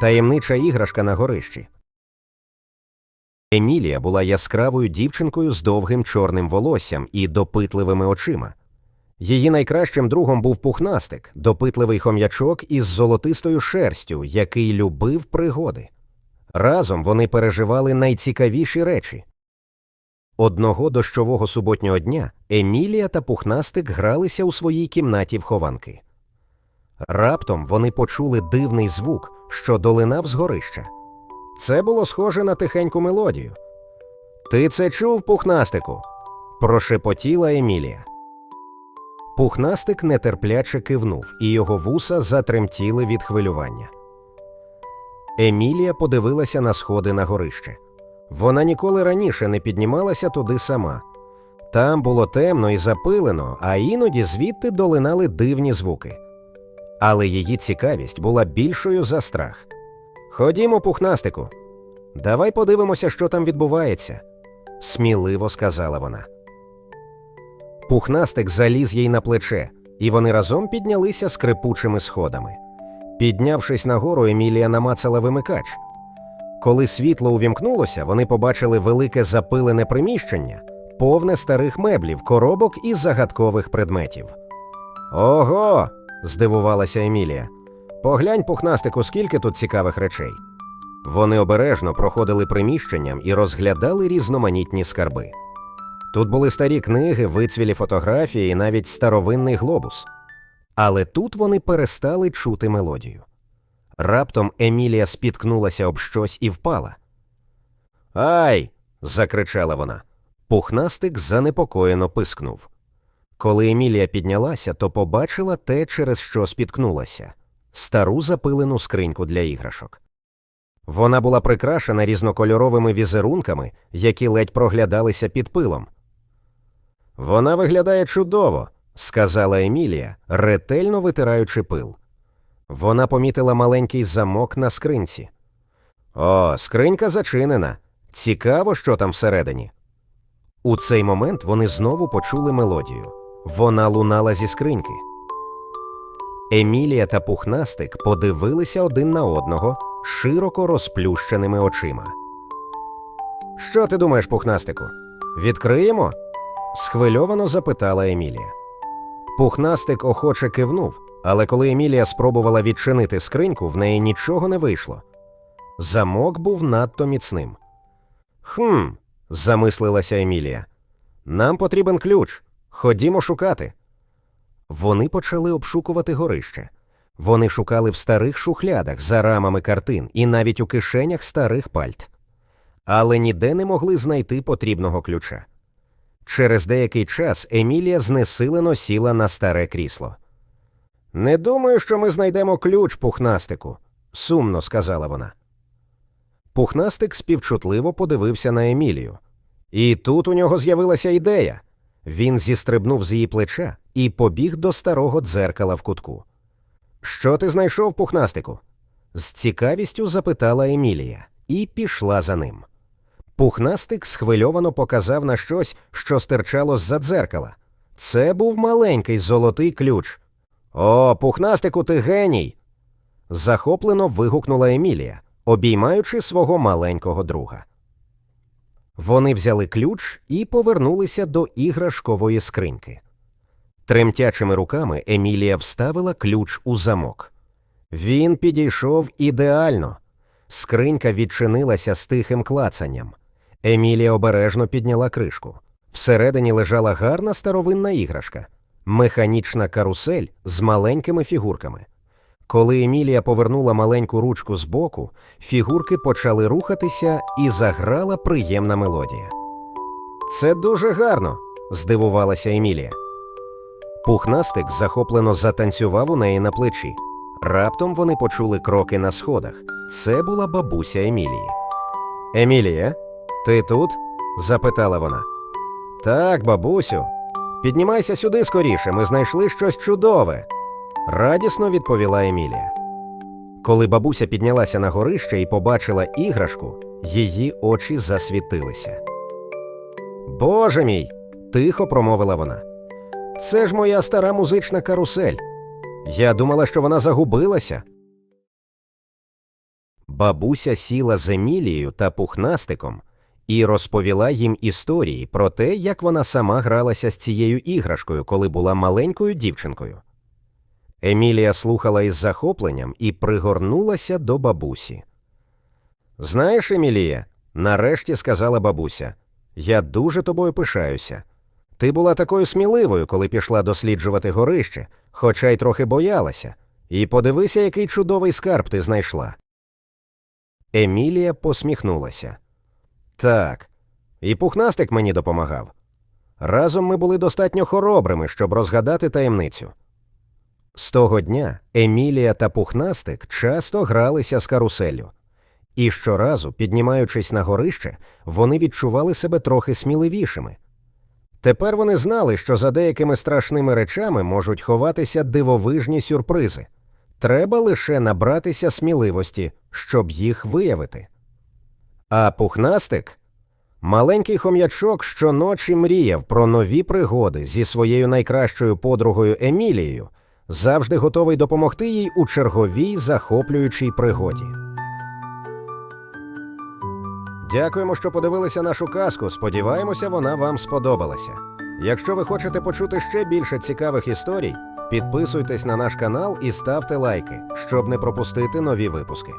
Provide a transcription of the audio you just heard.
таємнича іграшка на горищі. Емілія була яскравою дівчинкою з довгим чорним волоссям і допитливими очима. Її найкращим другом був пухнастик, допитливий хом'ячок із золотистою шерстю, який любив пригоди. Разом вони переживали найцікавіші речі. Одного дощового суботнього дня Емілія та пухнастик гралися у своїй кімнаті в хованки. Раптом вони почули дивний звук, що долинав з горища. Це було схоже на тихеньку мелодію. Ти це чув, пухнастику? прошепотіла Емілія. Пухнастик нетерпляче кивнув, і його вуса затремтіли від хвилювання. Емілія подивилася на сходи на горище. Вона ніколи раніше не піднімалася туди сама. Там було темно і запилено, а іноді звідти долинали дивні звуки. Але її цікавість була більшою за страх. Ходімо, пухнастику, давай подивимося, що там відбувається, сміливо сказала вона. Пухнастик заліз їй на плече, і вони разом піднялися скрипучими сходами. Піднявшись нагору, Емілія намацала вимикач. Коли світло увімкнулося, вони побачили велике запилене приміщення, повне старих меблів, коробок і загадкових предметів. Ого! Здивувалася Емілія. Поглянь, пухнастику, скільки тут цікавих речей. Вони обережно проходили приміщенням і розглядали різноманітні скарби. Тут були старі книги, вицвілі фотографії і навіть старовинний глобус. Але тут вони перестали чути мелодію. Раптом Емілія спіткнулася об щось і впала. Ай. закричала вона. Пухнастик занепокоєно пискнув. Коли Емілія піднялася, то побачила те, через що спіткнулася стару запилену скриньку для іграшок. Вона була прикрашена різнокольоровими візерунками, які ледь проглядалися під пилом. Вона виглядає чудово, сказала Емілія, ретельно витираючи пил. Вона помітила маленький замок на скринці. О, скринька зачинена. Цікаво, що там всередині. У цей момент вони знову почули мелодію. Вона лунала зі скриньки. Емілія та пухнастик подивилися один на одного широко розплющеними очима. Що ти думаєш, пухнастику? Відкриємо? схвильовано запитала Емілія. Пухнастик охоче кивнув, але коли Емілія спробувала відчинити скриньку, в неї нічого не вийшло. Замок був надто міцним. Хм, замислилася Емілія. Нам потрібен ключ. Ходімо шукати. Вони почали обшукувати горище. Вони шукали в старих шухлядах за рамами картин і навіть у кишенях старих пальт. Але ніде не могли знайти потрібного ключа. Через деякий час Емілія знесилено сіла на старе крісло. Не думаю, що ми знайдемо ключ, пухнастику, сумно сказала вона. Пухнастик співчутливо подивився на Емілію. І тут у нього з'явилася ідея. Він зістрибнув з її плеча і побіг до старого дзеркала в кутку. Що ти знайшов, пухнастику? з цікавістю запитала Емілія і пішла за ним. Пухнастик схвильовано показав на щось, що стирчало з-за дзеркала. Це був маленький золотий ключ. О, пухнастику, ти геній. захоплено вигукнула Емілія, обіймаючи свого маленького друга. Вони взяли ключ і повернулися до іграшкової скриньки. Тремтячими руками Емілія вставила ключ у замок. Він підійшов ідеально. Скринька відчинилася з тихим клацанням. Емілія обережно підняла кришку. Всередині лежала гарна старовинна іграшка механічна карусель з маленькими фігурками. Коли Емілія повернула маленьку ручку з боку, фігурки почали рухатися і заграла приємна мелодія. Це дуже гарно, здивувалася Емілія. Пухнастик захоплено затанцював у неї на плечі. Раптом вони почули кроки на сходах. Це була бабуся Емілії. Емілія, ти тут? запитала вона. Так, бабусю. Піднімайся сюди скоріше, ми знайшли щось чудове. Радісно відповіла Емілія. Коли бабуся піднялася на горище і побачила іграшку, її очі засвітилися. Боже мій, тихо промовила вона. Це ж моя стара музична карусель. Я думала, що вона загубилася. бабуся сіла з Емілією та пухнастиком і розповіла їм історії про те, як вона сама гралася з цією іграшкою, коли була маленькою дівчинкою. Емілія слухала із захопленням і пригорнулася до бабусі. Знаєш, Емілія, нарешті сказала бабуся, я дуже тобою пишаюся. Ти була такою сміливою, коли пішла досліджувати горище, хоча й трохи боялася. І подивися, який чудовий скарб ти знайшла. Емілія посміхнулася. Так, і пухнастик мені допомагав. Разом ми були достатньо хоробрими, щоб розгадати таємницю. З того дня Емілія та пухнастик часто гралися з каруселлю. І щоразу, піднімаючись на горище, вони відчували себе трохи сміливішими. Тепер вони знали, що за деякими страшними речами можуть ховатися дивовижні сюрпризи. Треба лише набратися сміливості, щоб їх виявити. А пухнастик маленький хом'ячок щоночі мріяв про нові пригоди зі своєю найкращою подругою Емілією, завжди готовий допомогти їй у черговій захоплюючій пригоді. Дякуємо, що подивилися нашу казку. Сподіваємося, вона вам сподобалася. Якщо ви хочете почути ще більше цікавих історій, підписуйтесь на наш канал і ставте лайки, щоб не пропустити нові випуски.